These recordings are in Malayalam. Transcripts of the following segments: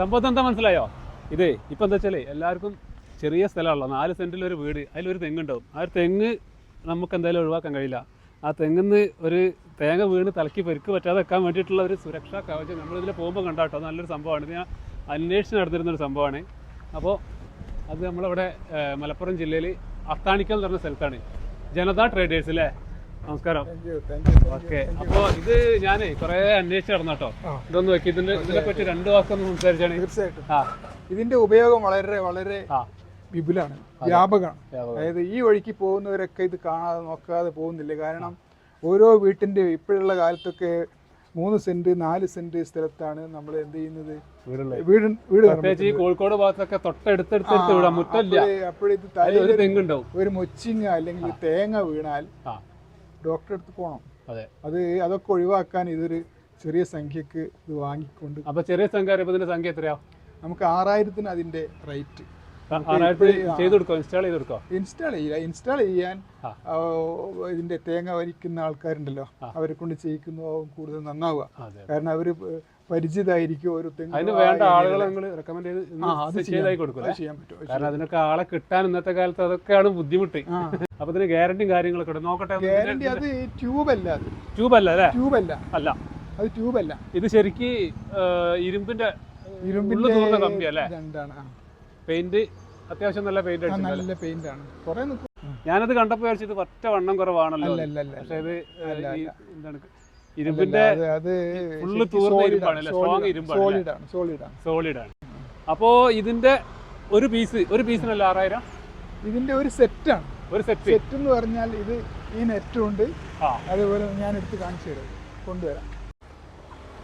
സംഭവം എന്താ മനസ്സിലായോ? ഇത് ഇപ്പം എന്താ വെച്ചാലേ എല്ലാവർക്കും ചെറിയ സ്ഥലമുള്ള നാല് സെന്റിൽ ഒരു വീട് അതിലൊരു തെങ്ങുണ്ടാവും ആ ഒരു തെങ്ങ് നമുക്ക് എന്തായാലും ഒഴിവാക്കാൻ കഴിയില്ല. ആ തെങ്ങിന്ന് ഒരു തേങ്ങ വീണ് തലക്കി പെരുക്ക് പറ്റാതെ വെക്കാൻ വേണ്ടിയിട്ടുള്ള ഒരു സുരക്ഷാ കവചം നമ്മളിതിൽ പോകുമ്പോൾ കണ്ടാട്ടോ നല്ലൊരു സംഭവമാണ്. ഇത് ഞാൻ അന്വേഷിച്ച് നടന്നിരുന്ന ഒരു സംഭവമാണ്. അപ്പോൾ അത് നമ്മളിവിടെ മലപ്പുറം ജില്ലയിൽ അത്താണിക്കൽ എന്ന് പറഞ്ഞ സ്ഥലത്താണ്. ജനതാ ട്രേഡേഴ്സ് അല്ലേ നമസ്കാരം. ഓക്കെ അപ്പോ ഇത് ഞാനേ കുറേ അന്വേഷിച്ച് നടന്നു കേട്ടോ. ആ. ഇതൊന്ന് വെക്കി. ഇതിന്റെ ഇതിനെ പറ്റി രണ്ട് വാക്കൊന്ന് സംസാരിച്ചാണ്. തീർച്ചയായിട്ടും. ഇതിന്റെ ഉപയോഗം വളരെ വളരെ വിപുലാണ് വ്യാപകമാണ്. അതായത് ഈ വഴിക്ക് പോകുന്നവരൊക്കെ ഇത് കാണാതെ നോക്കാതെ പോകുന്നില്ല. കാരണം ഓരോ വീട്ടിന്റെ ഇപ്പോഴുള്ള കാലത്തൊക്കെ മൂന്ന് സെന്റ് നാല് സെന്റ് സ്ഥലത്താണ് നമ്മൾ എന്ത് ചെയ്യുന്നത്? വീട് വീട് ഈ കോഴിക്കോട് ഭാഗത്തൊക്കെ തൊട്ടടുത്തടുത്ത് അപ്പോഴേ മുറ്റമില്ല അപ്പോഴിത് ഒരു തെങ്ങുണ്ടാവും ഒരു മൊച്ചിങ്ങ അല്ലെങ്കിൽ തേങ്ങ വീണാൽ ഡോക്ടറെ അടുത്ത് പോകണം അതെ. അത് അതൊക്കെ ഒഴിവാക്കാൻ ഇതൊരു ചെറിയ സംഖ്യക്ക് ഇത് വാങ്ങിക്കൊണ്ട് അപ്പൊ ചെറിയ സംഖ്യ ഇതിന്റെ സംഖ്യ എത്രയാ? നമുക്ക് ആറായിരത്തിന് അതിന്റെ റേറ്റ്. ഇൻസ്റ്റാൾ ചെയ്യുക ഇൻസ്റ്റാൾ ചെയ്യാൻ ഇതിന്റെ തേങ്ങ വലിക്കുന്ന ആൾക്കാരുണ്ടല്ലോ. അവരെ കൊണ്ട് ചെയ്യിക്കുന്നതാവും കൂടുതൽ നന്നാവുക. കാരണം അവർ പരിചിതമായിരിക്കും ഒരു തെങ്ങ് അതിന് വേണ്ട ആളുകളെ നിങ്ങൾ റെക്കമെൻഡ് ചെയ്ത് അത് ചെയ്യാൻ പറ്റും. കാരണം അതിനൊക്കെ ആളെ കിട്ടാൻ ഇന്നത്തെ കാലത്ത് അതൊക്കെയാണ് ബുദ്ധിമുട്ട്. അപ്പൊ ഇതിന് ഗ്യാരണ്ടിയും കാര്യങ്ങളൊക്കെ ഉണ്ട്. നോക്കട്ടെ ഗ്യാരണ്ടി അത് ട്യൂബ് അല്ല അത്. ട്യൂബ് അല്ല അല്ലേ? ട്യൂബ് അല്ല. അല്ല. അത് ട്യൂബ് അല്ല. ഇത് ശരിക്ക് ഇരുമ്പിന്റെ ഇരുമ്പിന്റെ കമ്പി അല്ലേ? രണ്ടാണ് പെയിന്റ് അത്യാവശ്യം നല്ല പെയിന്റ് നല്ല പെയിന്റ് ആണ്. കുറെ ഞാനത് കണ്ടപ്പോ വിചാരിച്ചത് ഒറ്റ വണ്ണം കുറവാണല്ലോ പക്ഷേ ഇത്. എന്താണ് ഇരുമ്പിന്റെ അത് അത് full തൂർന്ന ഇരുമ്പാണ് ഇരുമ്പാണ് സോളിഡ് ആണ് അപ്പോ ഇതിന്റെ ഒരു പീസ് ഒരു പീസിനല്ല ആറായിരം? ഇതിന്റെ ഒരു സെറ്റാണ് ആണ്. ഒരു സെറ്റ് സെറ്റ് എന്ന് പറഞ്ഞാൽ ഇത് ഈ നെറ്റും ഉണ്ട്. അതേപോലെ ഞാൻ എടുത്ത് കാണിച്ചു തരാം കൊണ്ടുവരാം.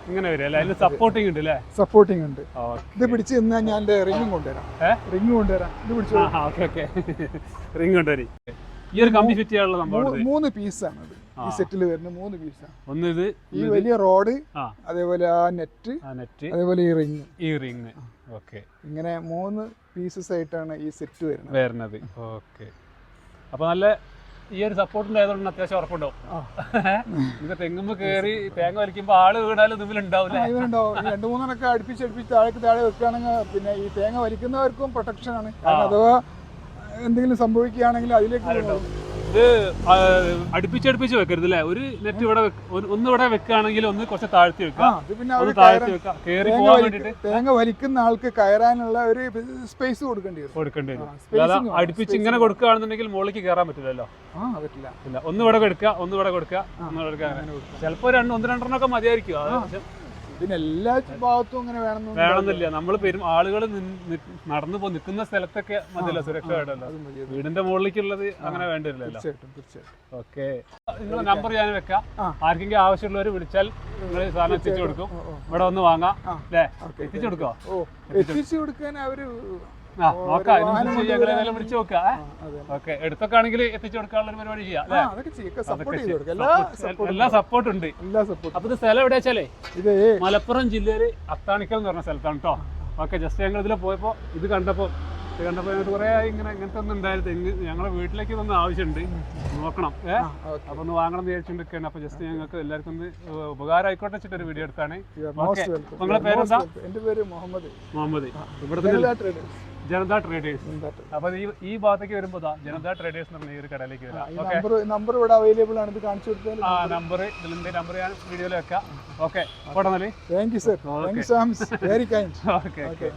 ഇങ്ങനെ വരും അല്ലേ? അതിന് സപ്പോർട്ടിങ് ഉണ്ട് അല്ലേ? സപ്പോർട്ടിംഗ് ഉണ്ട്. ഇത് പിടിച്ച് നിന്നാൽ ഞാൻ എന്റെ റിംഗും കൊണ്ടുവരാം. റിംഗ് കൊണ്ടുവരാം. ഇത് പിടിച്ചു? ഓക്കെ ഓക്കെ റിംഗ് കൊണ്ടുവരി. ഈ ഒരു കമ്പി ഫിറ്റ് ചെയ്യാനുള്ള സംഭവം മൂന്ന് പീസാണ് ഇത്. ഈ സെറ്റിൽ വരുന്ന മൂന്ന് പീസാണ് ഒന്ന് ഇത് ഈ വലിയ റോഡ് അതേപോലെ ആ നെറ്റ് നെറ്റ് അതേപോലെ ഈ റിങ് ഈ റിങ് ഓക്കെ ഇങ്ങനെ മൂന്ന് പീസസ് ആയിട്ടാണ് ഈ സെറ്റ് വരുന്നത്. വരുന്നത്. ഓക്കെ അപ്പൊ നല്ല ഈ ഒരു സപ്പോർട്ടിന്റെ ആയതുകൊണ്ട് അത്യാവശ്യം ഉറപ്പുണ്ടാവും. ആ. ഇത് തെങ്ങുമ്പോ കയറി തേങ്ങ വലിക്കുമ്പോ ആൾ വീണാലും ഇതിലുണ്ടാവില്ല ഈ രണ്ട് മൂന്നെണ്ണൊക്കെ അടുപ്പിച്ച് അടുപ്പിച്ച് താഴേക്ക് താഴെ വെക്കുകയാണെങ്കിൽ പിന്നെ ഈ തേങ്ങ വലിക്കുന്നവർക്കും പ്രൊട്ടക്ഷൻ ആണ്. കാരണം അഥവാ എന്തെങ്കിലും സംഭവിക്കുകയാണെങ്കിൽ അതിലേക്ക്. ഇത് അടുപ്പിച്ചടുപ്പിച്ച് വെക്കരുത് അല്ലേ ഒരു നെറ്റ് ഇവിടെ ഒന്ന് ഇവിടെ വെക്കുകയാണെങ്കിൽ ഒന്ന് കുറച്ച് താഴ്ത്തി വെക്കുക. തേങ്ങ വലിക്കുന്ന ആൾക്ക് കയറാനുള്ള ഒരു സ്പേസ് കൊടുക്കേണ്ടി വരും. കൊടുക്കേണ്ടി വരും. അടുപ്പിച്ച് ഇങ്ങനെ കൊടുക്കുകയാണെന്നുണ്ടെങ്കിൽ മുകളിലേക്ക് കയറാൻ പറ്റില്ലല്ലോ. പറ്റില്ല. ഇല്ല ഒന്ന് ഇവിടെ കൊടുക്കുക ഒന്ന് ഇവിടെ കൊടുക്കുക ചിലപ്പോ. രണ്ട് ഒന്ന് രണ്ടെണ്ണം ഒക്കെ മതിയായിരിക്കും. പിന്നെ എല്ലാ ഭാഗത്തും അങ്ങനെ വേണമെന്നൊന്നും വേണമെന്നില്ല. നമ്മൾ പെരും ആളുകൾ നടന്നു പോ നിൽക്കുന്ന സ്ഥലത്തൊക്കെ മതിയല്ലോ സുരക്ഷ വേണ്ടല്ലോ വീടിന്റെ മുകളിലേക്കുള്ളത് അങ്ങനെ വേണ്ടിയില്ലല്ലോ തീർച്ചയായിട്ടും തീർച്ചയായിട്ടും. ഓക്കെ. നിങ്ങളെ നമ്പർ ഞാൻ വെക്കാം. ആർക്കെങ്കിലും ആവശ്യമുള്ളവർ വിളിച്ചാൽ നിങ്ങൾ സാധനം എത്തിച്ചു കൊടുക്കും. ഇവിടെ വന്ന് വാങ്ങാം. അല്ലേ? എത്തിച്ചു കൊടുക്കോ എത്തിച്ചു കൊടുക്കാൻ അവർ എടുത്തൊക്കെ ആണെങ്കിൽ എത്തിച്ചു കൊടുക്കാനുള്ള ഒരു പരിപാടി ചെയ്യാം എല്ലാ സപ്പോർട്ടും ഉണ്ട്. അപ്പൊ ഇത് സ്ഥലം എവിടെ വെച്ചാലേ? ഇത് മലപ്പുറം ജില്ലയിൽ അത്താണിക്കൽ എന്ന് പറഞ്ഞ സ്ഥലത്താണ് കേട്ടോ ഓക്കെ ജസ്റ്റ് ഞങ്ങൾ ഇതിൽ പോയപ്പോ ഇത് കണ്ടപ്പോ ഇത് കണ്ടപ്പോ ഞങ്ങൾ കുറെ ഇങ്ങനെ ഇങ്ങനത്തെ ഒന്നും ഉണ്ടായിരുന്നു ഞങ്ങളെ വീട്ടിലേക്ക് ഒന്ന് ആവശ്യമുണ്ട്. നോക്കണം ഏ? അപ്പൊ ഒന്ന് വാങ്ങണം എന്ന് വിചാരിച്ചിട്ടുണ്ട് അപ്പൊ ജസ്റ്റ് ഞങ്ങൾക്ക് എല്ലാവർക്കും ഒന്ന് ഉപകാരം ആയിക്കോട്ടെ വെച്ചിട്ട് ഒരു വീഡിയോ എടുത്താണ്. നിങ്ങളെ പേരെന്താ? എന്റെ പേര് മുഹമ്മദ്. മുഹമ്മദ്. ഇവിടുത്തെ ജനതാ ട്രേഡേഴ്സ്. അപ്പൊ ഈ ഈ ഭാഗത്തേക്ക് വരുമ്പോ ജനതാ ട്രേഡേഴ്സ് എന്ന് പറഞ്ഞ ഈ ഒരു കടയിലേക്ക് വരാം. നമ്പർ ഇവിടെ അവൈലബിൾ ആണ്. ഇത് കാണിച്ചു കൊടുത്താൽ ആ നമ്പർ ഇതിലുണ്ട് നമ്പർ ഞാൻ വീഡിയോയിൽ വെക്കാം. Okay thank you sir thank you Sams very kind okay okay